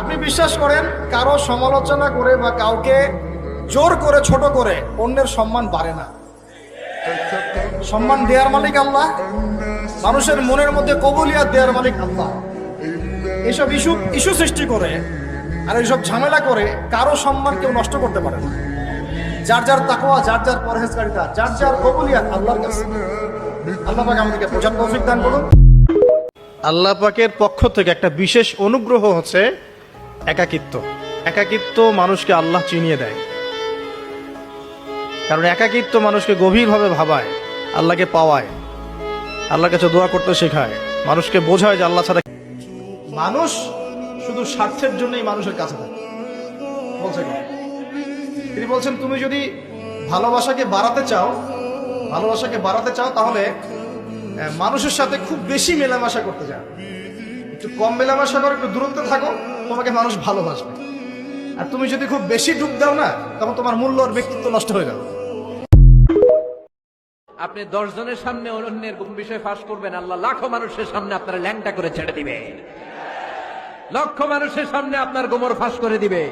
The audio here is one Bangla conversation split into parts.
আপনি বিশ্বাস করেন, কারও সমালোচনা করে বা কাউকে জোর করে, ছোট করে অন্যের সম্মান বাড়ে না। সম্মান দেওয়ার মালিক আল্লাহ, মানুষের মনের মধ্যে কবুলিয়াত দেওয়ার মালিক আল্লাহ। এসব ইস্যু ইস্যু সৃষ্টি করে আর এইসব ঝামেলা করে কারও সম্মান কেউ নষ্ট করতে পারে না। যার যার তাকোয়া যার যার পরহেজকারিতা যার যার কবুলিয়াত আল্লাহর কাছে। আল্লাহ আমাদেরকে তৌফিক দান করুন। আল্লাহ পাকের পক্ষ থেকে একটা বিশেষ অনুগ্রহ হচ্ছে একাকিত্ব। একাকিত্ব মানুষকে আল্লাহ চিনিয়ে দেয়। কারণ একাকিত্ব মানুষকে গভীরভাবে ভাবায়, আল্লাহকে পাওয়ায়, আল্লাহর কাছে দোয়া করতে শেখায়, মানুষকে বোঝায় যে আল্লাহ ছাড়া মানুষ শুধু স্বার্থের জন্যই মানুষের কাছে থাকে। বলছে তিনি বলছেন, তুমি যদি ভালোবাসাকে বাড়াতে চাও, ভালোবাসাকে বাড়াতে চাও তাহলে মানুষের সাথে খুব বেশি মেলামেশা করতে যাও। একটু কম মেলামেশা করো, একটু দূরত্বে থাকো, তোমাকে মানুষ ভালোবাসবে। আর তুমি যদি খুব বেশি ডুব দাও না, তখন তোমার মূল্য আর ব্যক্তিত্ব নষ্ট হয়ে যাবে। আপনি দশ জনের সামনে অন্যের কোন বিষয় ফাঁস করবেন? আল্লাহ লাখো মানুষের সামনে আপনার ল্যাংটা করে ছেড়ে দিবে। লক্ষ মানুষের সামনে আপনার গোমর ফাঁস করে দিবে।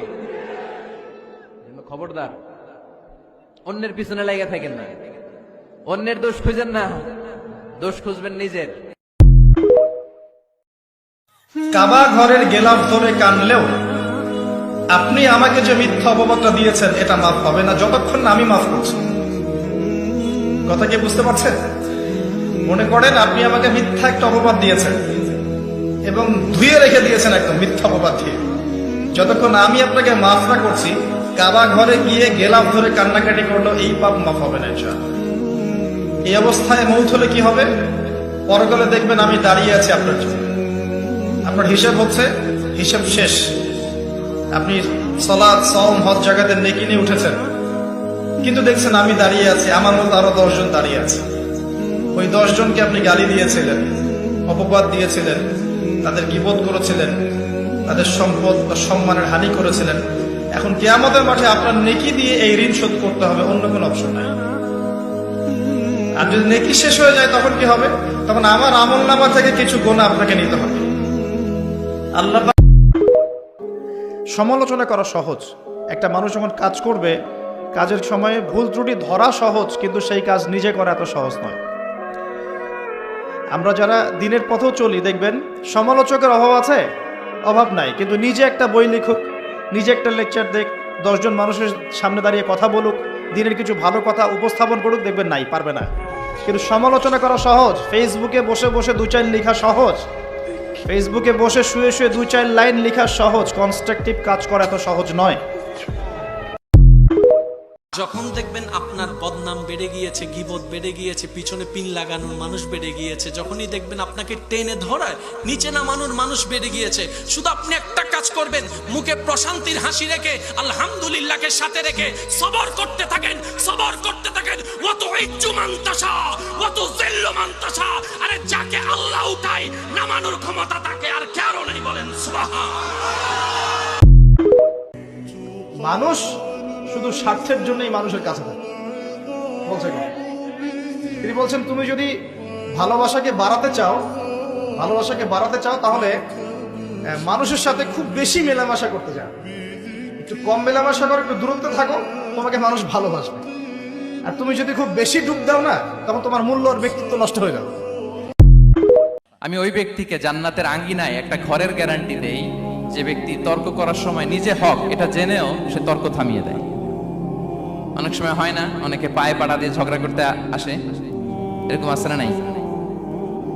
খবরদার, অন্যের পিছনে লেগে থাকেন না। অন্যের দোষ খুঁজেন না। দোষ খুঁজবেন নিজের। কাবা ঘরের গেলাম ধরে কানলেও, আপনি আমাকে যে মিথ্যা অপবাদটা দিয়েছেন, এটা মাফ হবে না, যতক্ষণ আমি মাফ করছি। কথা কি বুঝতে পারছেন? মনে করেন আপনি আমাকে মিথ্যা একটা অপবাদ দিয়েছেন, এবং ধুয়ে রেখে দিয়েছেন একদম মিথ্যা অপবাদ দিয়ে। যতক্ষণ আমি আপনাকে মাফ না করছি, কাবা ঘরে গিয়ে গেলাম ধরে কান্নাকাটি করল এই পাপ মাফ হবে না, ইনশাআল্লাহ। এই অবস্থায় মৌত হলে কি হবে? পরকালে দেখবেন আমি দাঁড়িয়ে আছি আপনার জন্য। আপনার হিসাব হচ্ছে, হিসাব শেষ। আপনি সলাদ সম হজ জায়গাতে নেকি নিয়ে উঠেছেন। কিন্তু দেখছেন আমি দাঁড়িয়ে আছি, আমার মতো আরও দশজন দাঁড়িয়ে আছে। ওই দশজনকে আপনি গালি দিয়েছিলেন, অপবাদ দিয়েছিলেন, তাদের গিবোধ করেছিলেন, তাদের সম্পদ বা সম্মানের হানি করেছিলেন। এখন কেয়ামতের মাঠে আপনার নেকি দিয়ে এই ঋণ শোধ করতে হবে, অন্য কোনো অপশন নাই। আর যদি নেকি শেষ হয়ে যায়, তখন কি হবে? তখন আমার আমল নামা থেকে কিছু গোনা আপনাকে নিতে হবে। আল্লাহ সমালোচনা করা সহজ। একটা মানুষ যখন কাজ করবে, কাজের সময়ে ভুল ত্রুটি ধরা সহজ, কিন্তু সেই কাজ নিজে করা এত সহজ নয়। আমরা যারা দিনের পথেও চলি, দেখবেন সমালোচকের অভাব আছে? অভাব নাই। কিন্তু নিজে একটা বই লিখুক, নিজে একটা লেকচার দেখ, দশজন মানুষের সামনে দাঁড়িয়ে কথা বলুক, দিনের কিছু ভালো কথা উপস্থাপন করুক, দেখবেন নাই, পারবে না। কিন্তু সমালোচনা করা সহজ। ফেসবুকে বসে বসে দু চার লেখা সহজ। ফেসবুকে বসে শুয়ে শুয়ে দুই চার লাইন লেখা সহজ। কনস্ট্রাকটিভ কাজ করা এত সহজ নয়। যখন দেখবেন আপনার বদনাম বেড়ে গিয়েছে, গিবত বেড়ে গিয়েছে, পিছনে পিন লাগানোর মানুষ বেড়ে গিয়েছে, যখনই দেখবেন আপনাকে টেনে ধরায়, নিচে নামানোর মানুষ বেড়ে গিয়েছে, শুধু আপনি একটা মুখে প্রশান্তির হাসি রেখে আলহামদুলিল্লাহকে সাথে রেখে সবর করতে থাকেন, সবর করতে থাকেন। অত ইজ্জু মান্তাসা অত জেল্ল মান্তাসা আরে যাকে আল্লাহ উঠায়, নামানোর ক্ষমতা তাকে আর কারও নেই বলেন, সুবহান। মানুষ শুধু স্বার্থের জন্যই মানুষের কাছে থাকে। বলছে? তিনি বলছেন, তুমি যদি ভালোবাসাকে বাড়াতে চাও, ভালোবাসাকে বাড়াতে চাও, তাহলে মানুষের সাথে খুব বেশি মেলামেশা করতে যাও একটু কম মেলামেশা করো, একটু দূরত্বে থাকো, তোমাকে মানুষ ভালোবাসবে। আর তুমি যদি খুব বেশি ডুব দাও না, তখন তোমার মূল্য আর ব্যক্তিত্ব নষ্ট হয়ে যাবে। আমি ওই ব্যক্তিকে জান্নাতের আঙ্গিনায় একটা ঘরের গ্যারান্টি দেই, যে ব্যক্তি তর্ক করার সময় নিজে হক, এটা জেনেও সে তর্ক থামিয়ে দেয়। অনেক সময় হয় না, অনেকে পায়ে পাড়া দিয়ে ঝগড়া করতে আসে। এরকম আসে না নাই?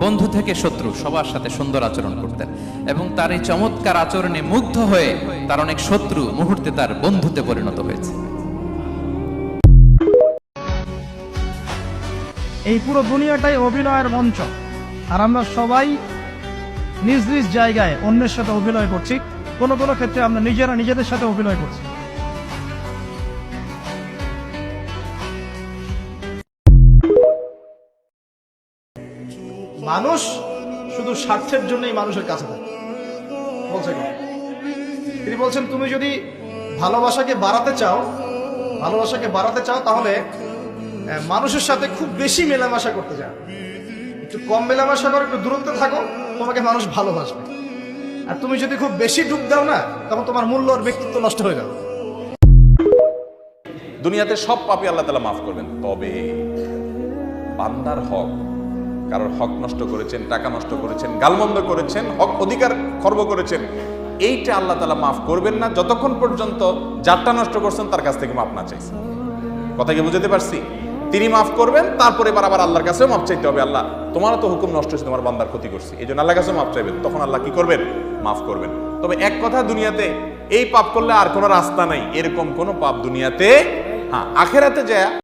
বন্ধু থেকে শত্রু সবার সাথে সুন্দর আচরণ করতেন এবং তার এই চমৎকার আচরণে মুগ্ধ হয়ে তার অনেক শত্রু মুহূর্তে তার বন্ধুতে পরিণত হয়েছে। এই পুরো দুনিয়াটাই অভিনয়ের মঞ্চ। আর আমরা সবাই নিজ নিজ জায়গায় অন্যের সাথে অভিনয় করছি। কোনো কোনো ক্ষেত্রে আমরা নিজেরা নিজেদের সাথে অভিনয় করছি। মানুষ শুধু স্বার্থের জন্যই মানুষের কাছে থাকে বলছে? তিনি বলছেন, তুমি যদি ভালোবাসাকে বাড়াতে চাও, ভালোবাসাকে বাড়াতে চাও, তাহলে মানুষের সাথে খুব বেশি মেলামেশা করতে চাও একটু কম মেলামেশা করো, একটু দূরত্বে থাকো, তোমাকে মানুষ ভালোবাসবে। আর তুমি যদি খুব বেশি ডুব দাও না, তখন তোমার মূল্য আর ব্যক্তিত্ব নষ্ট হয়ে যাবে। দুনিয়াতে সব পাপি আল্লাহ তালা মাফ করবেন। তবে বান্দার হক কারোর হক নষ্ট করেছেন, টাকা নষ্ট করেছেন, গালমন্দ করেছেন, হক অধিকার খর্ব করেছেন, এইটা আল্লাহ তালা মাফ করবেন না। যতক্ষণ পর্যন্ত যারটা নষ্ট করছেন তার কাছ থেকে মাফ না চাইছেন। কথা কি বুঝতে পারছি? তিনি মাফ করবেন, তারপরে এবার আবার আল্লাহর কাছেও মাফ চাইতে হবে। আল্লাহ, তোমারও তো হুকুম নষ্ট হয়েছে, তোমার বান্দার ক্ষতি করছি। এই জন্য আল্লাহর কাছেও মাফ চাইবেন। তখন আল্লাহ কি করবেন? মাফ করবেন। তবে এক কথা, দুনিয়াতে এই পাপ করলে আর কোনো রাস্তা নাই। এরকম কোনো পাপ দুনিয়াতে হ্যাঁ আখেরাতে যায়